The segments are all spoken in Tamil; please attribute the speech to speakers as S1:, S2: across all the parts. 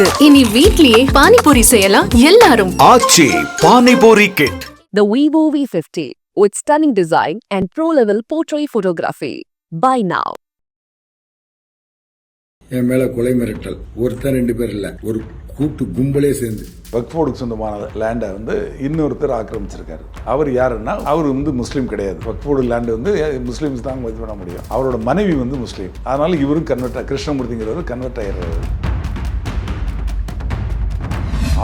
S1: இருக்கு. இனி வீட்லயே பானிபூரி செய்யலாம். எல்லாரும்.
S2: Aachi panipuri kit
S3: The Vivo V50 with stunning design and pro-level portrait photography. Buy now.
S4: என் மேல கொலை மிரட்டல். ஒருத்தன் ரெண்டு பேர் இல்ல. ஒரு கூட்டு கும்பலே சேர்ந்து.
S5: வக்ஃபோர்டுக்கு சொந்தமான லேண்டை வந்து இன்னொருத்தர் ஆக்கிரமிச்சிருக்காரு. அவர் யாருன்னா அவர் வந்து முஸ்லீம் கிடையாது. வக்ஃபோர்டு லேண்டு வந்து முஸ்லீம்ஸ் தான் இது பண்ண முடியும். அவரோட மனைவி வந்து முஸ்லீம். அதனால இவரும் கன்வெர்ட் கிருஷ்ணமூர்த்திங்கிறவர் கன்வெர்ட் ஆயிடுறாரு.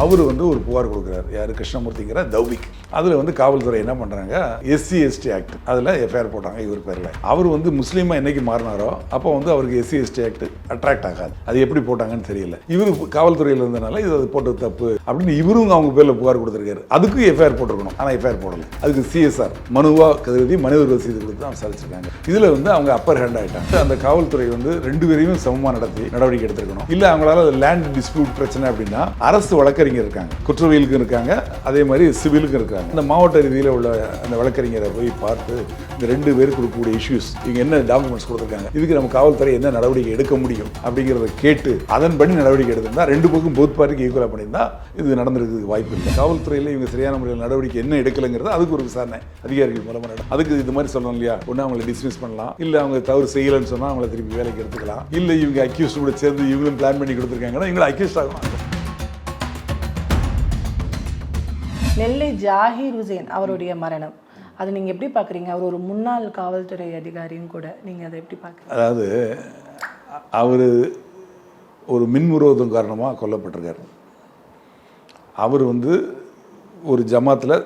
S5: அவர் வந்து ஒரு புகார் கொடுக்குறாரு. யார்? கிருஷ்ணமூர்த்திங்கிற தௌபிக் அதில் வந்து காவல்துறை என்ன பண்ணுறாங்க எஸ்சி எஸ்டி ஆக்ட் அதில் எஃப்ஐஆர் போட்டாங்க இவர் பேரில். அவர் வந்து முஸ்லீமாக என்னைக்கு மாறினாரோ அப்போ வந்து அவருக்கு எஸ்சி எஸ்டி ஆக்ட் அட்ராக்ட் ஆகாது. அது எப்படி போட்டாங்கன்னு தெரியல. இவர் காவல்துறையில் இருந்தனால இது அது போட்டது தப்பு அப்படின்னு இவரும் அவங்க பேரில் புகார் கொடுத்துருக்காரு. அதுக்கும் எஃப்ஐஆர் போட்டிருக்கணும். ஆனால் எஃப்ஐஆர் போடல. அதுக்கு சிஎஸ்ஆர் மனுவா கருதி மனித ரசீது கொடுத்து தான் விசாரிச்சிருக்காங்க. இதில் வந்து அவங்க அப்பர் ஹேண்ட் ஆகிட்டாங்க அந்த காவல்துறை வந்து ரெண்டு பேரையும் சமமாக நடத்தி நடவடிக்கை எடுத்திருக்கணும். இல்லை அவங்களால லேண்ட் டிஸ்பியூட் பிரச்சனை அப்படின்னா அரசு வழக்கறிஞர் இருக்காங்க. குற்றவியலுக்கும் இருக்காங்க. அதே மாதிரி சிவிலுக்கும் இருக்காங்க. இந்த மாவட்ட ரீதியில் உள்ள அந்த வழக்கறிஞரை போய் பார்த்து இந்த ரெண்டு பேருக்கு கொடுக்கக்கூடிய இஷ்யூஸ் இவங்க என்ன டாக்குமெண்ட்ஸ் கொடுத்துருக்காங்க இதுக்கு நம்ம காவல்துறை என்ன நடவடிக்கை எடுக்க முடியும் அப்படிங்கிறத கேட்டு அதன்படி நடவடிக்கை எடுத்திருந்தா ரெண்டு பக்கம் போத் பார்ட்டிக்கு ஈக்குவலாக பண்ணியிருந்தா இது நடந்திருக்கு வாய்ப்பு இல்லை. காவல்துறையில் இவங்க சரியான முறையில் நடவடிக்கை என்ன எடுக்கலைங்கிறது அதுக்கு ஒரு விசாரணை அதிகாரிகள் மூலமாக நட- அதுக்கு இது மாதிரி சொல்லணும் இல்லையா? ஒன்று அவங்களை டிஸ்மிஸ் பண்ணலாம். இல்லை அவங்க தவறு செய்யலைன்னு சொன்னால் அவங்கள திருப்பி வேலைக்கு எடுத்துக்கலாம். இல்லை இவங்க அக்யூஸ்ட் கூட சேர்ந்து இவங்களும் பிளான் பண்ணி கொடுத்துருக்காங்கன்னா இவங்களை அக்யூஸ்ட் ஆகும்
S6: நெல்லை ஜாகிர் ஹுசேன் அவருடைய மரணம். அது நீங்க எப்படி பாக்குறீங்க? அவர் ஒரு முன்னாள் காவல்துறை அதிகாரியும் கூட நீங்க அதை எப்படி பாக்குறீங்க?
S5: அதாவது அவர் ஒரு மின்விரோதம் காரணமாக கொல்லப்பட்டிருக்கார். அவர் வந்து ஒரு ஜமாத்தில்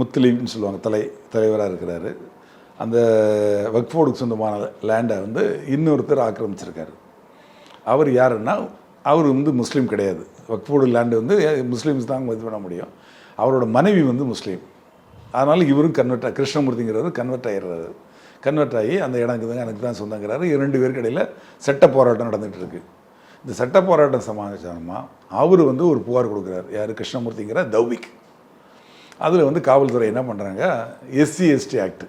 S5: முத்தலீம்னு சொல்லுவாங்க தலை தலைவராக இருக்கிறாரு. அந்த வக்ஃபோர்டுக்கு சொந்தமான லேண்டை வந்து இன்னொருத்தர் ஆக்கிரமிச்சிருக்காரு. அவர் யாருன்னா அவர் வந்து முஸ்லீம் கிடையாது. வக்ஃபோர்டு லேண்டு வந்து முஸ்லீம்ஸ் தான் இது பண்ண முடியும். அவரோட மனைவி வந்து முஸ்லீம். அதனால் இவரும் கன்வெர்ட் கிருஷ்ணமூர்த்திங்கிறவர் கன்வெர்ட் ஆகிடுறாரு கன்வெர்ட் ஆகி அந்த இடத்துக்கு தான் எனக்கு தான் சொந்தங்கிறாரு. ரெண்டு பேருக்கு இடையில் சட்ட போராட்டம் நடந்துகிட்டு இருக்கு இந்த சட்ட போராட்டம் சமாச்சாரமாக அவர் வந்து ஒரு புகார் கொடுக்குறாரு. யார்? கிருஷ்ணமூர்த்திங்கிற தௌவிக். அதில் வந்து காவல்துறை என்ன பண்ணுறாங்க எஸ்சி எஸ்டி ஆக்ட்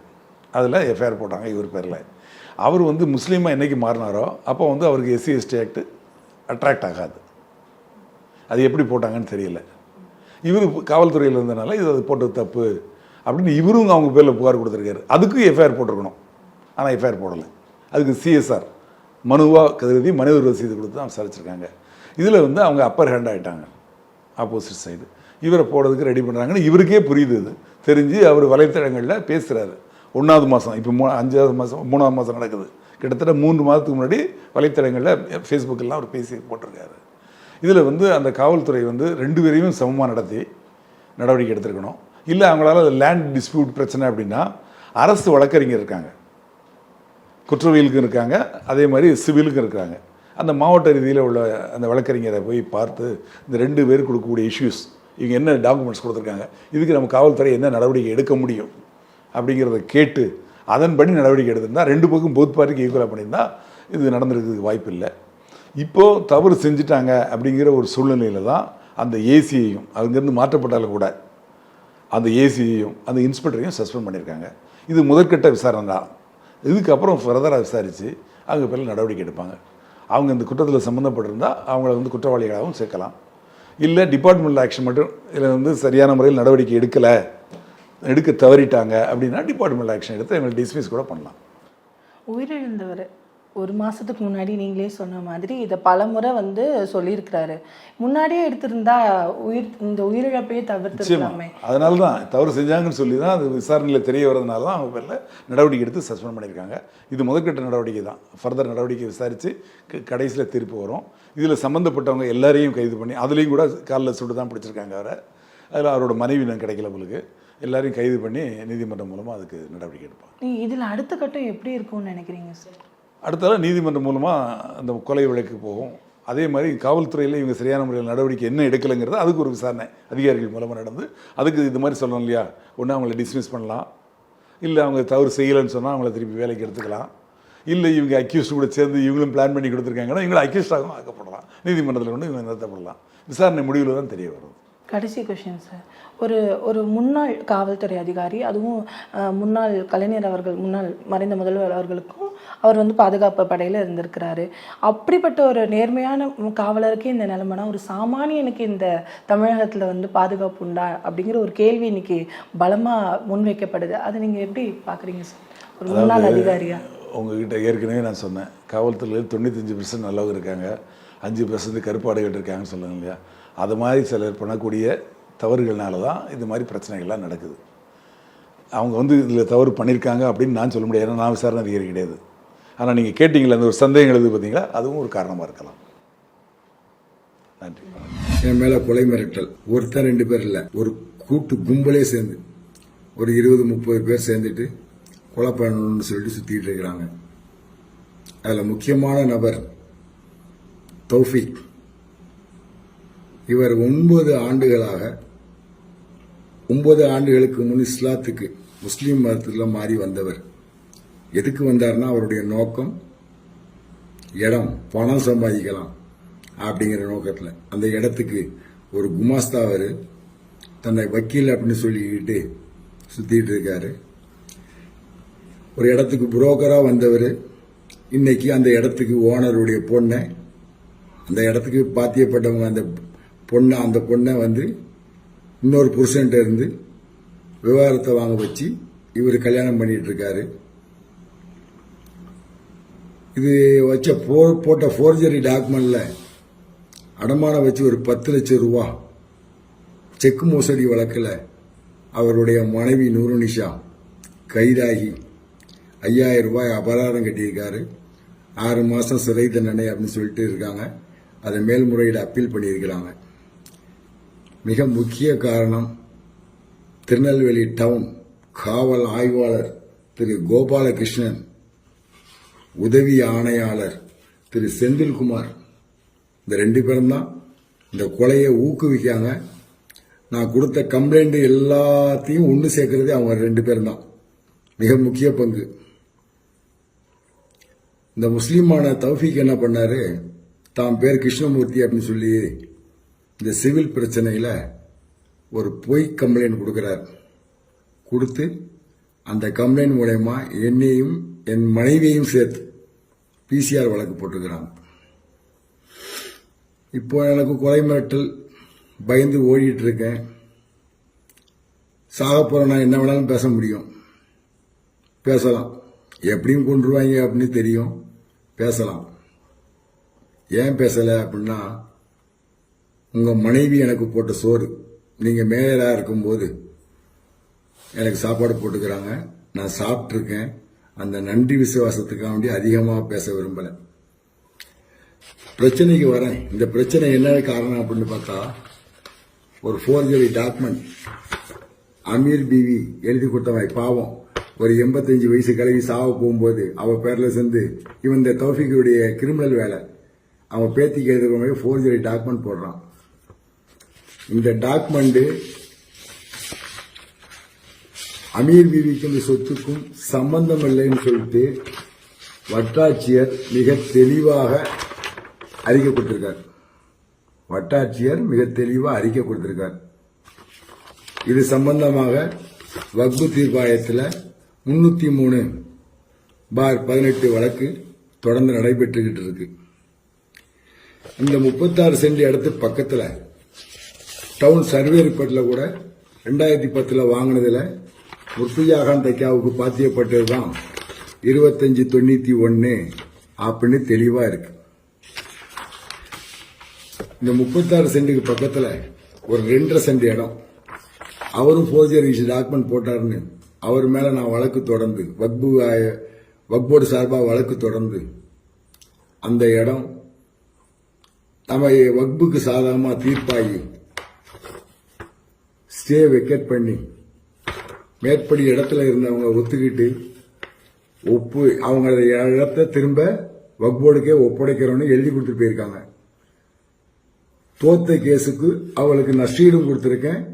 S5: அதில் எஃப்ஐஆர் போட்டாங்க இவர் பேரில். அவர் வந்து முஸ்லீமாக என்றைக்கு மாறினாரோ அப்போ வந்து அவருக்கு எஸ்சி எஸ்டி ஆக்ட் அட்ராக்ட் ஆகாது. அது எப்படி போட்டாங்கன்னு தெரியல. இவர் காவல்துறையில் இருந்தனால இது அது போட்டது தப்பு அப்படின்னு இவரும் அவங்க பேரில் புகார் கொடுத்துருக்காரு. அதுக்கும் எஃப்ஐஆர் போட்டிருக்கணும். ஆனால் எஃப்ஐஆர் போடலை. அதுக்கு சிஎஸ்ஆர் மனுவா கருதி மனித ரசீது கொடுத்து தான் விசாரிச்சிருக்காங்க. இதில் வந்து அவங்க அப்பர் ஹேண்ட் ஆகிட்டாங்க ஆப்போசிட் சைடு இவரை போடுறதுக்கு ரெடி பண்ணுறாங்கன்னு இவருக்கே புரியுது இது. தெரிஞ்சு அவர் வலைத்தளங்களில் பேசுகிறாரு ஒன்றாவது மாதம் இப்போ மூ அஞ்சாவது மாதம் மூணாவது மாதம் நடக்குது. கிட்டத்தட்ட மூன்று மாதத்துக்கு முன்னாடி வலைத்தளங்களில் ஃபேஸ்புக்கெல்லாம் அவர் பேசி போட்டிருக்காரு. இதில் வந்து அந்த காவல்துறை வந்து ரெண்டு பேரையும் சமமாக நடத்தி நடவடிக்கை எடுத்திருக்கணும். இல்லை அவங்களால லேண்ட் டிஸ்பியூட் பிரச்சனை அப்படின்னா அரசு வழக்கறிஞர் இருக்காங்க. குற்றவியலுக்கும் இருக்காங்க. அதே மாதிரி சிவிலுக்கும் இருக்காங்க. அந்த மாவட்ட ரீதியில் உள்ள அந்த வழக்கறிஞரை போய் பார்த்து இந்த ரெண்டு பேருக்கு கொடுக்கக்கூடிய இஷ்யூஸ் இவங்க என்ன டாக்குமெண்ட்ஸ் கொடுத்துருக்காங்க இதுக்கு நம்ம காவல்துறை என்ன நடவடிக்கை எடுக்க முடியும் அப்படிங்கிறத கேட்டு அதன்படி நடவடிக்கை எடுத்திருந்தா ரெண்டு பக்கம் போத் பார்ட்டிக்கு ஈக்குவலாக பண்ணியிருந்தால் இது நடந்திருக்கிறதுக்கு வாய்ப்பு இல்லை இப்போது தவறு செஞ்சுட்டாங்க அப்படிங்கிற ஒரு சூழ்நிலையில் தான் அந்த ஏசியையும் அங்கேருந்து மாற்றப்பட்டாலும் கூட அந்த ஏசியையும் அந்த இன்ஸ்பெக்டரையும் சஸ்பெண்ட் பண்ணியிருக்காங்க. இது முதற்கட்ட விசாரணை தான். இதுக்கப்புறம் ஃபர்தராக விசாரித்து அவங்க பேரில் நடவடிக்கை எடுப்பாங்க. அவங்க இந்த குற்றத்தில் சம்மந்தப்பட்டிருந்தால் அவங்கள வந்து குற்றவாளிகளாகவும் சேர்க்கலாம். இல்லை டிபார்ட்மெண்டல் ஆக்ஷன் மட்டும் இதில் வந்து சரியான முறையில் நடவடிக்கை எடுக்கலை எடுக்க தவறிட்டாங்க அப்படின்னா டிபார்ட்மெண்டல் ஆக்ஷன் எடுத்து எங்களை டிஸ்மிஸ் கூட பண்ணலாம்.
S6: உயிரிழந்தவர். ஒரு மாசத்துக்கு முன்னாடி நீங்களே சொன்ன மாதிரி இதை பலமுறை வந்து சொல்லியிருக்கிறாரு. முன்னாடியே எடுத்திருந்தா உயிர் இந்த உயிரிழப்பையே
S5: நிச்சயமா.
S6: தவிர்த்துக்கலாமே
S5: அதனால தான் தவறு செஞ்சாங்கன்னு சொல்லி தான் அது விசாரணையில் தெரிய வரதுனால தான் அவங்க பேரில் நடவடிக்கை எடுத்து சஸ்பெண்ட் பண்ணியிருக்காங்க. இது முதற்கட்ட நடவடிக்கை தான். ஃபர்தர் நடவடிக்கை விசாரித்து கடைசியில் தீர்ப்பு வரும். இதில் சம்மந்தப்பட்டவங்க எல்லாரையும் கைது பண்ணி அதுலேயும் கூட காலில் சுட்டு தான் பிடிச்சிருக்காங்க அவரை. அதில் அவரோட மனைவி நான் கிடைக்கல உங்களுக்கு. எல்லாரையும் கைது பண்ணி நீதிமன்றம் மூலமாக அதுக்கு நடவடிக்கை எடுப்பாங்க.
S6: நீ இதுல அடுத்த கட்டம் எப்படி இருக்கும்னு நினைக்கிறீங்க சார்
S5: அடுத்தது நீதிமன்றம் மூலமாக அந்த கொலை வழக்கு போகும். அதே மாதிரி காவல்துறையில் இவங்க சரியான முறையில் நடவடிக்கை என்ன எடுக்கலைங்கிறது அதுக்கு ஒரு விசாரணை அதிகாரிகள் மூலமாக நடந்து அதுக்கு இது மாதிரி சொல்லணும் இல்லையா? ஒன்று அவங்கள டிஸ்மிஸ் பண்ணலாம். இல்லை அவங்க தவறு செய்யலைன்னு சொன்னால் அவங்கள திருப்பி வேலைக்கு எடுத்துக்கலாம். இல்லை இவங்க அக்யூஸ்ட் கூட சேர்ந்து இவங்களும் பிளான் பண்ணி கொடுத்துருக்காங்கன்னா இவங்களை அக்யூஸ்டாகவும் ஆக்கப்படலாம். நீதிமன்றத்தில் கொண்டு இவங்க நிறுத்தப்படலாம். விசாரணை முடிவில் தான் தெரிய வரும்.
S6: கடைசி கொஷின் சார் ஒரு ஒரு முன்னாள் காவல்துறை அதிகாரி அதுவும் முன்னாள் கலைஞர் அவர்கள் முன்னாள் மறைந்த முதல்வர் அவர்களுக்கும் அவர் வந்து பாதுகாப்பு படையில் இருந்திருக்கிறாரு. அப்படிப்பட்ட ஒரு நேர்மையான காவலருக்கு இந்த நிலைமைனா ஒரு சாமானியனுக்கு இந்த தமிழகத்தில் வந்து பாதுகாப்பு உண்டா? அப்படிங்கிற ஒரு கேள்வி இன்னைக்கு பலமாக முன்வைக்கப்படுது. அதை நீங்கள் எப்படி பார்க்குறீங்க சார் ஒரு முன்னாள் அதிகாரியா?
S5: உங்ககிட்ட ஏற்கனவே நான் சொன்னேன். காவல்துறையில் தொண்ணூத்தஞ்சு பர்சன்ட் நல்லவங்க இருக்காங்க. அஞ்சு பர்சன்ட் கருப்பாடுகள் இருக்காங்கன்னு சொல்லுங்க இல்லையா? அது மாதிரி சிலர் பண்ணக்கூடிய தவறுகள்னால தான் இது மாதிரி பிரச்சனைகள்லாம் நடக்குது. அவங்க வந்து இதில் தவறு பண்ணியிருக்காங்க அப்படின்னு நான் சொல்ல முடியாது. ஏன்னா நான் விசாரணை அதிகாரி கிடையாது. ஆனால் நீங்கள் கேட்டிங்களே அந்த ஒரு சந்தேகங்கள் எழுது பார்த்தீங்களா? அதுவும் ஒரு காரணமாக இருக்கலாம். நன்றி.
S4: என் மேலே கொலை மிரட்டல். ஒருத்தர் ரெண்டு பேர் இல்லை. ஒரு கூட்டு கும்பலே சேர்ந்து ஒரு இருபது முப்பது பேர் சேர்ந்துட்டு கொலை பண்ணணும்னு சொல்லிட்டு சுற்றிட்டு இருக்கிறாங்க. அதில் முக்கியமான நபர் தௌஃபிக். இவர் ஒன்பது ஆண்டுகளாக ஒன்பது ஆண்டுகளுக்கு முன் இஸ்லாத்துக்கு முஸ்லீம் மதத்தில் மாறி வந்தவர். எதுக்கு வந்தார்னா அவருடைய நோக்கம் இடம் பணம் சம்பாதிக்கலாம் அப்படிங்கிற நோக்கத்தில். அந்த இடத்துக்கு ஒரு குமாஸ்தா அவர் தன்னை வக்கீல் அப்படின்னு சொல்லிக்கிட்டு சுற்றிட்டு இருக்காரு. ஒரு இடத்துக்கு புரோக்கராக வந்தவர். இன்னைக்கு அந்த இடத்துக்கு ஓனருடைய பொண்ணை அந்த இடத்துக்கு பாத்தியப்பட்டவங்க அந்த பொண்ணை அந்த பொண்ணை வந்து இன்னொரு புருஷன்ட்ட இருந்து விவகாரத்தை வாங்க வச்சு இவர் கல்யாணம் பண்ணிட்டு இருக்காரு இது வச்ச போ- போட்ட ஃபோர்ஜரி டாக்குமெண்ட்ல அடமானம் வச்சு ஒரு பத்து லட்சம் ரூபா செக் மோசடி வழக்கில் அவருடைய மனைவி நூருனிஷா கைதாகி ஐயாயிரம் ரூபாய் அபராதம் கட்டியிருக்காரு. ஆறு மாதம் சிறை தண்டனை அப்படின்னு சொல்லிட்டு இருக்காங்க. அதை மேல்முறையீடு அப்பீல் பண்ணியிருக்கிறாங்க. மிக முக்கிய காரணம் திருநெல்வேலி டவுன் காவல் ஆய்வாளர் திரு கோபாலகிருஷ்ணன் உதவி ஆணையாளர் திரு செந்தில்குமார். இந்த ரெண்டு பேரும் தான் இந்த கொலையை ஊக்குவிக்காங்க நான் கொடுத்த கம்ப்ளைண்ட் எல்லாத்தையும் ஒன்று சேர்க்கறதே அவங்க ரெண்டு பேரும் தான். மிக முக்கிய பங்கு. இந்த முஸ்லீமான தௌஃபிக் என்ன பண்ணாரு? தான் பேர் கிருஷ்ணமூர்த்தி அப்படின்னு சொல்லி இந்த சிவில் பிரச்சனையில் ஒரு பொய் கம்ப்ளைண்ட் கொடுக்குறார். கொடுத்து அந்த கம்ப்ளைண்ட் மூலயமா என்னையும் என் மனைவியையும் சேர்த்து பிசிஆர் வழக்கு போட்டுக்கிறான் இப்போ எனக்கு கொலை மிரட்டல் பயந்து ஓடிட்டு இருக்கேன். சாக போற நான் என்ன வேணாலும் பேச முடியும். பேசலாம். எப்படியும் கொண்டுருவாங்க அப்படின்னு தெரியும். பேசலாம். ஏன் பேசலை அப்படின்னா உங்கள் மனைவி எனக்கு போட்ட சோறு. நீங்கள் மேலா இருக்கும்போது எனக்கு சாப்பாடு போட்டுக்கிறாங்க. நான் சாப்பிட்ருக்கேன் அந்த நன்றி விசுவாசத்துக்காக வேண்டி அதிகமாக பேச விரும்பலை. பிரச்சனைக்கு வரேன். இந்த பிரச்சனை என்ன காரணம் அப்படின்னு பார்த்தா ஒரு ஃபோர்ஜரி டாக்குமெண்ட் அமீர் பிவி எழுதி கொடுத்தவன் பாவம். ஒரு எண்பத்தஞ்சு வயசு கழுவி சாவ போகும்போது அவள் பேரில் சேர்ந்து இவன் இந்த தௌஃபிக்குடைய கிரிமினல் வேலை. அவன் பேத்திக்கு எழுதுகிற மாதிரி ஃபோர்ஜரி டாக்குமெண்ட் போடுறான். இந்த டாக்குமெண்ட் அமீர் பீவிக்கு இந்த சொத்துக்கும் சம்பந்தம் இல்லைன்னு சொல்லிட்டு வட்டாட்சியர் மிக தெளிவாக அறிக்கை கொடுத்திருக்கார் வட்டாட்சியர் மிக தெளிவாக அறிக்கை கொடுத்திருக்கார் இது சம்பந்தமாக வக்பு தீர்ப்பாயத்தில் முன்னூத்தி மூணு பார் பதினெட்டு வழக்கு தொடர்ந்து நடைபெற்றுக்கிட்டு இருக்கு. இந்த முப்பத்தாறு சென்ட் இடத்து பக்கத்தில் டவுன் சர்வே ரிப்போர்ட்ல கூட ரெண்டாயிரத்தி பத்தில் வாங்கினதுல முர்த்துஜாகான் தைக்காவுக்கு பாத்தியப்பட்டது தான் இருபத்தஞ்சு தொண்ணூத்தி ஒன்னு அப்படின்னு தெளிவா இருக்கு. இந்த முப்பத்தாறு சென்ட்டுக்கு பக்கத்துல ஒரு ரெண்டரை சென்ட் இடம். அவரும் ஃபோர்ஜரி டாக்குமெண்ட் போட்டாருன்னு அவர் மேல நான் வழக்கு தொடர்ந்து வக்பு வக்போர்டு சார்பாக வழக்கு தொடர்ந்து அந்த இடம் நம்ம வக்புக்கு சாதகமா தீர்ப்பாகி ஸ்டே வெக்கேட் பண்ணி மேற்படி இடத்துல இருந்தவங்க ஒத்துக்கிட்டு ஒப்பு அவங்க இடத்த திரும்ப வக்போர்டுக்கே ஒப்படைக்கிறோன்னு எழுதி கொடுத்துட்டு போயிருக்காங்க. தோத்த கேஸுக்கு அவளுக்கு நஷ்டீடும் கொடுத்துருக்கேன்.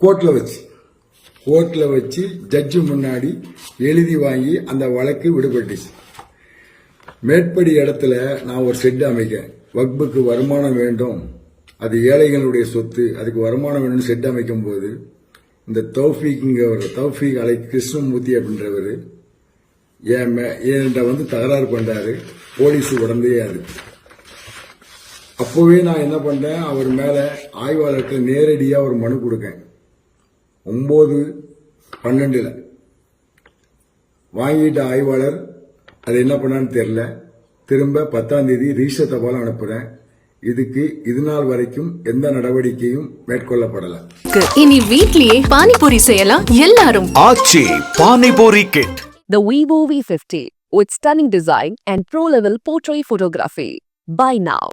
S4: கோர்ட்டில் வச்சு கோர்ட்டில் வச்சு ஜட்ஜு முன்னாடி எழுதி வாங்கி அந்த வழக்கு விடுபட்டுச்சு. மேற்படி இடத்துல நான் ஒரு ஷெட் அமைக்க வக்புக்கு வருமானம் வேண்டும். அது ஏழைகளுடைய சொத்து அதுக்கு வருமானம் வேணும்னு செட் அமைக்கும் போது இந்த தௌஃபீக்குங்கிறவர் தௌஃபீக் அலை கிருஷ்ணமூர்த்தி அப்படின்றவர் என் மே- என்கிட்ட வந்து தகராறு பண்ணாரு போலீஸ் உடந்தே அது. அப்போவே நான் என்ன பண்ணேன் அவர் மேல ஆய்வாளர்கிட்ட நேரடியா ஒரு மனு கொடுக்கேன். ஒன்பது பன்னெண்டுல. வாங்கிட்ட ஆய்வாளர் அது என்ன பண்ணான்னு தெரியல. திரும்ப பத்தாம் தேதி ரீச தபாலம் அனுப்புறேன். இதுக்கு இது நாள் வரைக்கும் எந்த நடவடிக்கையும் மேற்கொள்ளப்படலை
S1: இனி வீட்லயே பானிபூரி செய்யலாம் எல்லாரும்
S2: Aachi panipuri kit
S3: The Vivo V50 with stunning design and pro-level portrait photography. Buy now.